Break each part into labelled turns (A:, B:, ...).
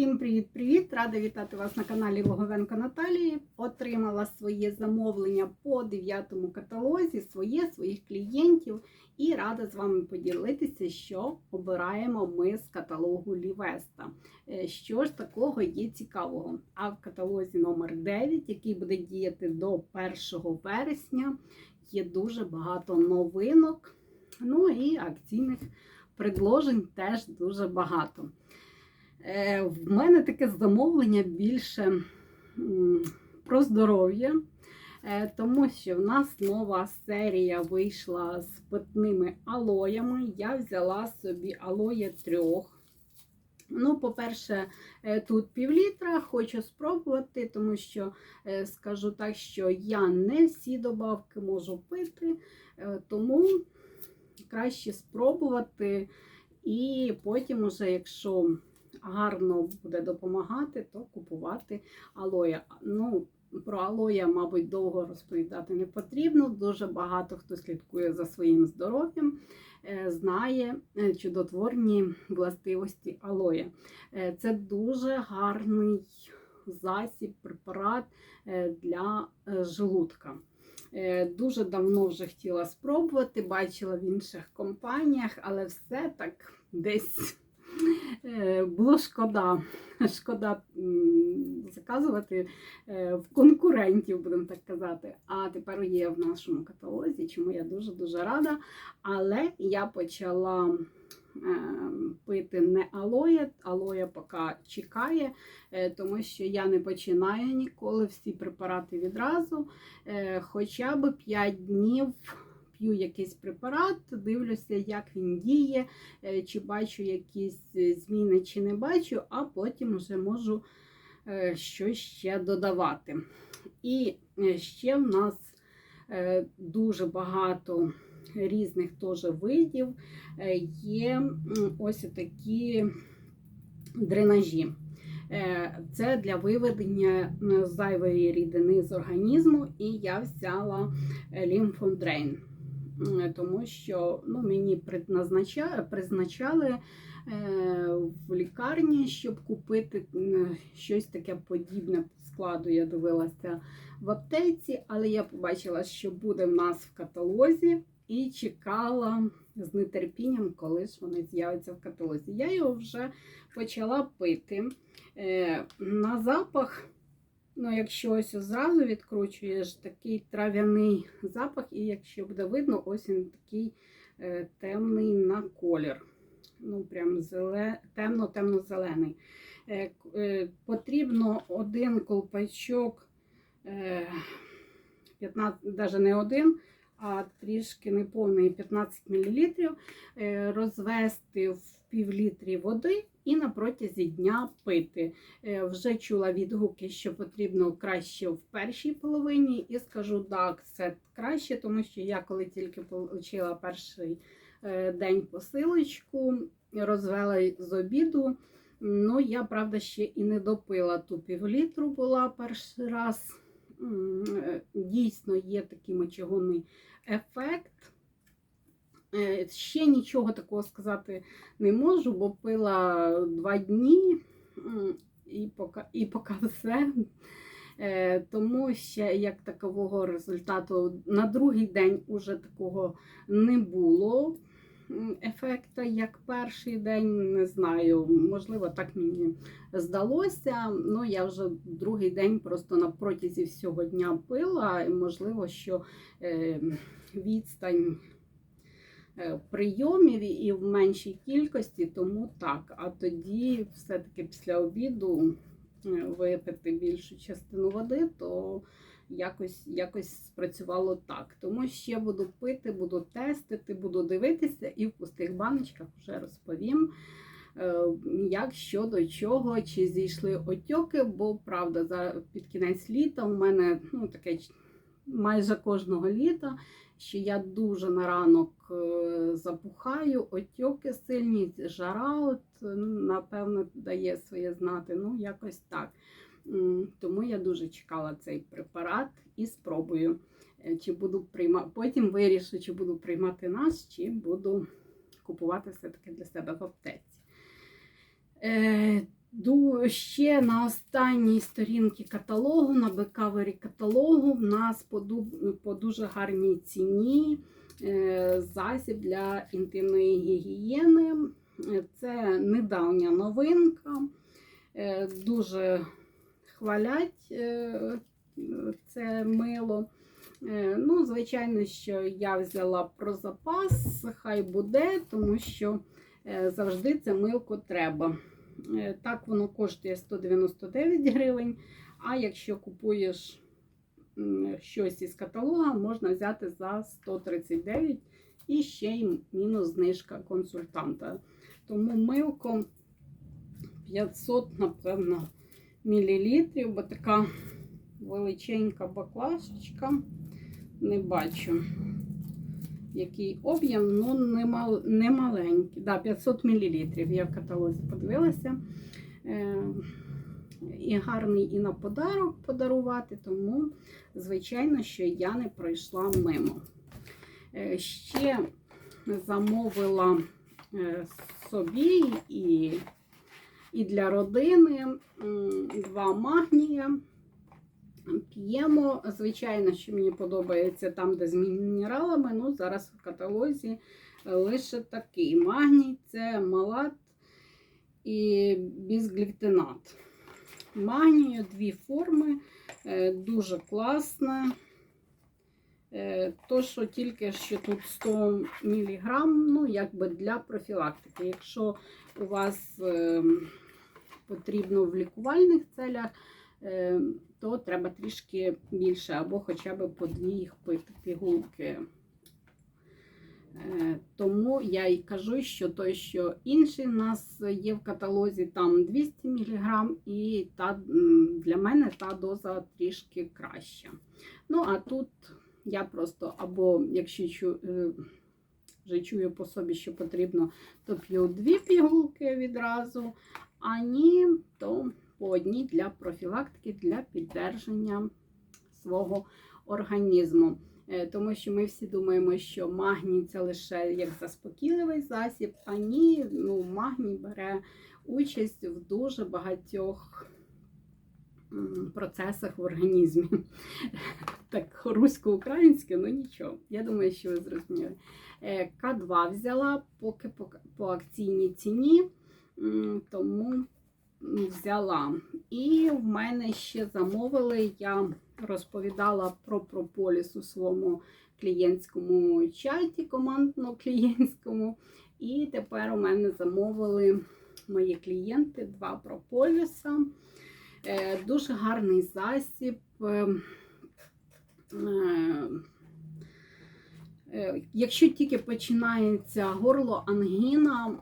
A: Всім привіт-привіт! Рада вітати вас на каналі Логовенко Наталії. Отримала своє замовлення по дев'ятому каталозі, своє, своїх клієнтів. І рада з вами поділитися, що обираємо ми з каталогу Лівеста. Е, Що ж такого є цікавого? А в каталозі номер 9, який буде діяти до 1 вересня, є дуже багато новинок. Ну і акційних предложень теж дуже багато. Е, В мене таке замовлення більше про здоров'я, е, тому що в нас нова серія вийшла з питними алоями. Я взяла собі алоє трьох. Ну, по-перше, е, тут півлітра, хочу спробувати, тому що скажу так, що я не всі добавки можу пити, тому краще спробувати. І потім, уже, якщо гарно буде допомагати, то купувати алоя. Ну, про алоя, мабуть, довго розповідати не потрібно. Дуже багато хто слідкує за своїм здоров'ям, е, знає е, чудотворні властивості алоя. Е, Це дуже гарний засіб, препарат для желудка. Дуже давно вже хотіла спробувати, бачила в інших компаніях, але все так десь було шкода. Шкода заказувати е, в конкурентів, будемо так казати. А тепер є в нашому каталозі, чому я дуже-дуже рада. Але я почала е, пити не алоє, алоє поки чекає, е, тому що я не починаю ніколи всі препарати відразу. Е, Хоча б 5 днів п'ю якийсь препарат, дивлюся, як він діє, е, чи бачу якісь е, зміни, чи не бачу, а потім вже можу е, щось ще додавати. І ще в нас дуже багато різних теж видів. Є ось такі дренажі. Це для виведення зайвої рідини з організму, і я взяла лімфодрейн, тому що ну, мені призначали е, в лікарні, щоб купити щось таке подібне складу. Я дивилася в аптеці, але я побачила, що буде в нас в каталозі, і чекала з нетерпінням, коли ж вони з'являться в каталозі. Я його вже почала пити. Е, на запах, ну, якщо ось зразу відкручуєш, такий трав'яний запах, і якщо буде видно, ось він такий е, темний на колір. Ну, прям зеле... темно-темно-зелений. Е, е, потрібно один колпачок, е, 15, навіть не один, а трішки неповний 15 мл, розвести в півлітрі води і на протязі дня пити. Е, Вже чула відгуки, що потрібно краще в першій половині, і скажу так, це краще, тому що я коли тільки отримала перший е, день посилочку, розвела з обіду. Ну, я, правда, ще і не допила ту півлітру була перший раз. Е, Дійсно, є такий мочегонний ефект. Е, Ще нічого такого сказати не можу, бо пила два дні і поки, і поки все. Е, Тому ще як такового результату на другий день уже такого не було ефекта, як перший день. Не знаю, можливо, так мені здалося. Ну, я вже другий день просто на протязі всього дня пила, і можливо, що е, відстань прийомів і в меншій кількості, тому так. А тоді, все-таки після обіду е, випити більшу частину води, то якось, якось спрацювало так. Тому ще буду пити, буду тестити, буду дивитися і в пустих баночках вже розповім. е, Як що до чого, чи зійшли отьоки, бо правда, за під кінець літа у мене ну, таке майже кожного літа, що я дуже на ранок е, запухаю, отьоки сильні, жара, от, е, напевно, дає своє знати. Ну, якось так. Тому я дуже чекала цей препарат і спробую, е, чи буду приймати. Потім вирішу, чи буду приймати нас, чи буду купувати все-таки для себе в аптеці. Ще на останній сторінці каталогу, на бекавері каталогу, в нас по, дуже гарній ціні е, засіб для інтимної гігієни. Це недавня новинка. Е, Дуже хвалять е, це мило. Ну, звичайно, що я взяла про запас, хай буде, тому що завжди це милко треба. Е, Так воно коштує 199 гривень. А якщо купуєш щось із каталога, можна взяти за 139 і ще й мінус знижка консультанта. Тому милко 500, напевно, мілілітрів, бо така величенька баклажечка. Не бачу, який об'єм, ну не, мал, не маленький. Да, 500 мл. Я в каталозі подивилася. Е, і гарний і на подарок подарувати, тому, звичайно, що я не пройшла мимо. Е, ще замовила е, собі і, і для родини два магнія. П'ємо. Звичайно, що мені подобається там, де з мінералами. Ну, зараз в каталозі лише такий магній це малат і бізглютинат. Магнію дві форми, е, дуже класна. Е, То, що тільки що тут 100 мг, ну, якби для профілактики. Якщо у вас е, потрібно в лікувальних целях, е, то треба трішки більше, або хоча б по дві їх пити пігулки. Е, Тому я і кажу, що той, що інший у нас є в каталозі, там 200 мг, і та, для мене та доза трішки краща. Ну, а тут я просто, або якщо чу, е, вже чую по собі, що потрібно, то п'ю дві пігулки відразу, а ні, то по для профілактики, для піддержання свого організму. Е, Тому що ми всі думаємо, що магній це лише як заспокійливий засіб, а ні, ну, магній бере участь в дуже багатьох процесах в організмі. Так, русько-українське, ну нічого. Я думаю, що ви зрозуміли. Е, К2 взяла поки по, акційній ціні, тому взяла. І в мене ще замовили, я розповідала про прополіс у своєму клієнтському чаті, командно-клієнтському. І тепер у мене замовили мої клієнти два прополіса. Е, Дуже гарний засіб. Е, е, Якщо тільки починається горло ангіна,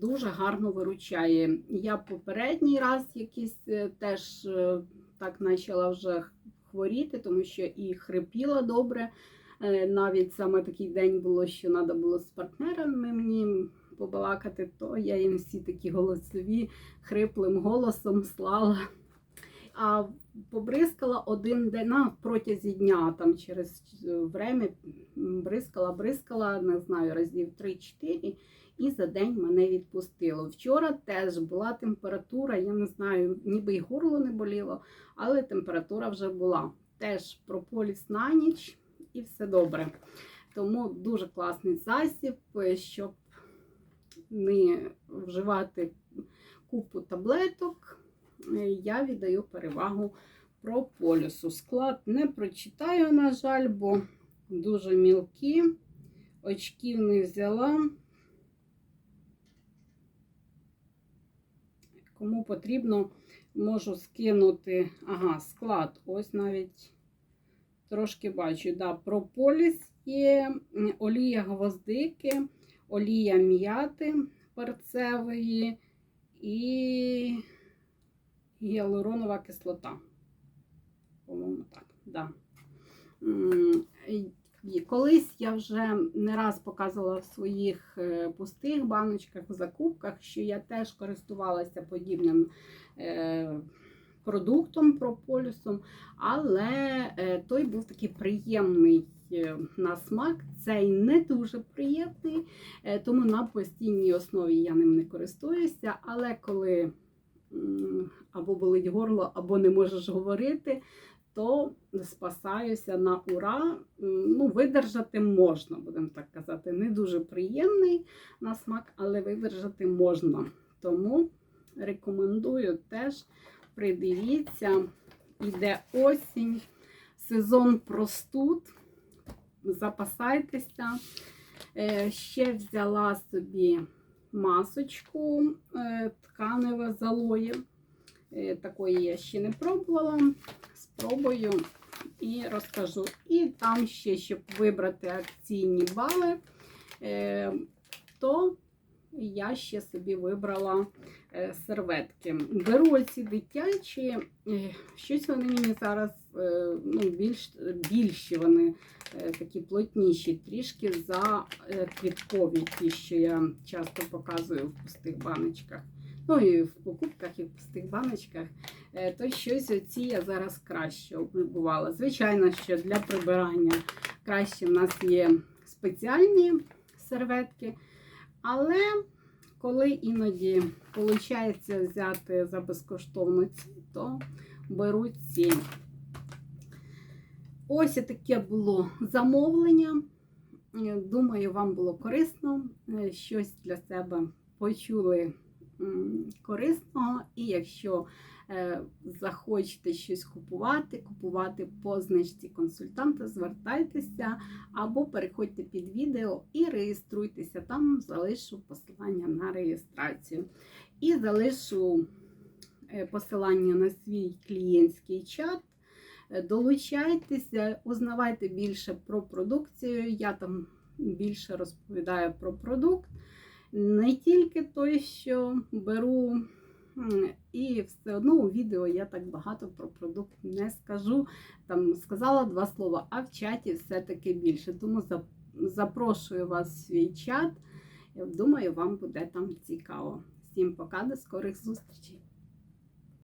A: дуже гарно виручає. Я попередній раз якийсь е, теж е, так почала вже хворіти, тому що і хрипіла добре. Е, Навіть саме такий день було, що треба було з партнерами мені побалакати, то я їм всі такі голосові хриплим голосом слала. А побризкала один день на протязі дня, там через е, время бризкала, бризкала, не знаю, разів 3-4, і за день мене відпустило. Вчора теж була температура, я не знаю, ніби й горло не боліло, але температура вже була. Теж прополіс на ніч і все добре. Тому дуже класний засіб, щоб не вживати купу таблеток. Е, Я віддаю перевагу прополісу. Склад не прочитаю, на жаль, бо дуже мілкі. Очків не взяла. Кому потрібно, можу скинути. Ага, склад. Ось навіть трошки бачу. Да, прополіс є, олія гвоздики, олія м'яти перцевої і гіалуронова кислота. По-моєму, так. Да. І Колись я вже не раз показувала в своїх е, пустих баночках, закупках, що я теж користувалася подібним е, продуктом прополісом, але е, той був такий приємний на смак, цей не дуже приємний, тому на постійній основі я ним не користуюся. Але коли або болить горло, або не можеш говорити, то спасаюся на ура. Ну, видержати можна, будемо так казати. Не дуже приємний на смак, але видержати можна. Тому рекомендую теж придивіться. Іде осінь, сезон простуд. Запасайтеся. Е, Ще взяла собі масочку е, тканеве з алої. Е, Такої я ще не пробувала. Спробую і розкажу. І там ще, щоб вибрати акційні бали, е, то я ще собі вибрала серветки. Беру оці дитячі, е, щось вони мені зараз е, ну, більш, більші вони е, такі плотніші, трішки за е, квіткові, ті, що я часто показую в пустих баночках. Ну і в покупках, і в пустих баночках. Е, То щось оці я зараз краще облюбувала. Звичайно, що для прибирання краще в нас є спеціальні серветки. Але коли іноді виходить взяти за безкоштовно ці, то беруть ці. Ось таке було замовлення. Думаю, вам було корисно. Е, Щось для себе почули корисного. І якщо захочете щось купувати, купувати по знижці консультанта, звертайтеся або переходьте під відео і реєструйтеся. Там залишу посилання на реєстрацію. І залишу е, посилання на свій клієнтський чат. Е, Долучайтеся, узнавайте більше про продукцію. Я там більше розповідаю про продукт. Не тільки той, що беру, і все одно у відео я так багато про продукт не скажу. Там сказала два слова, а в чаті все-таки більше. Тому запрошую вас в свій чат. Думаю, вам буде там цікаво. Всім пока, до скорих зустрічей!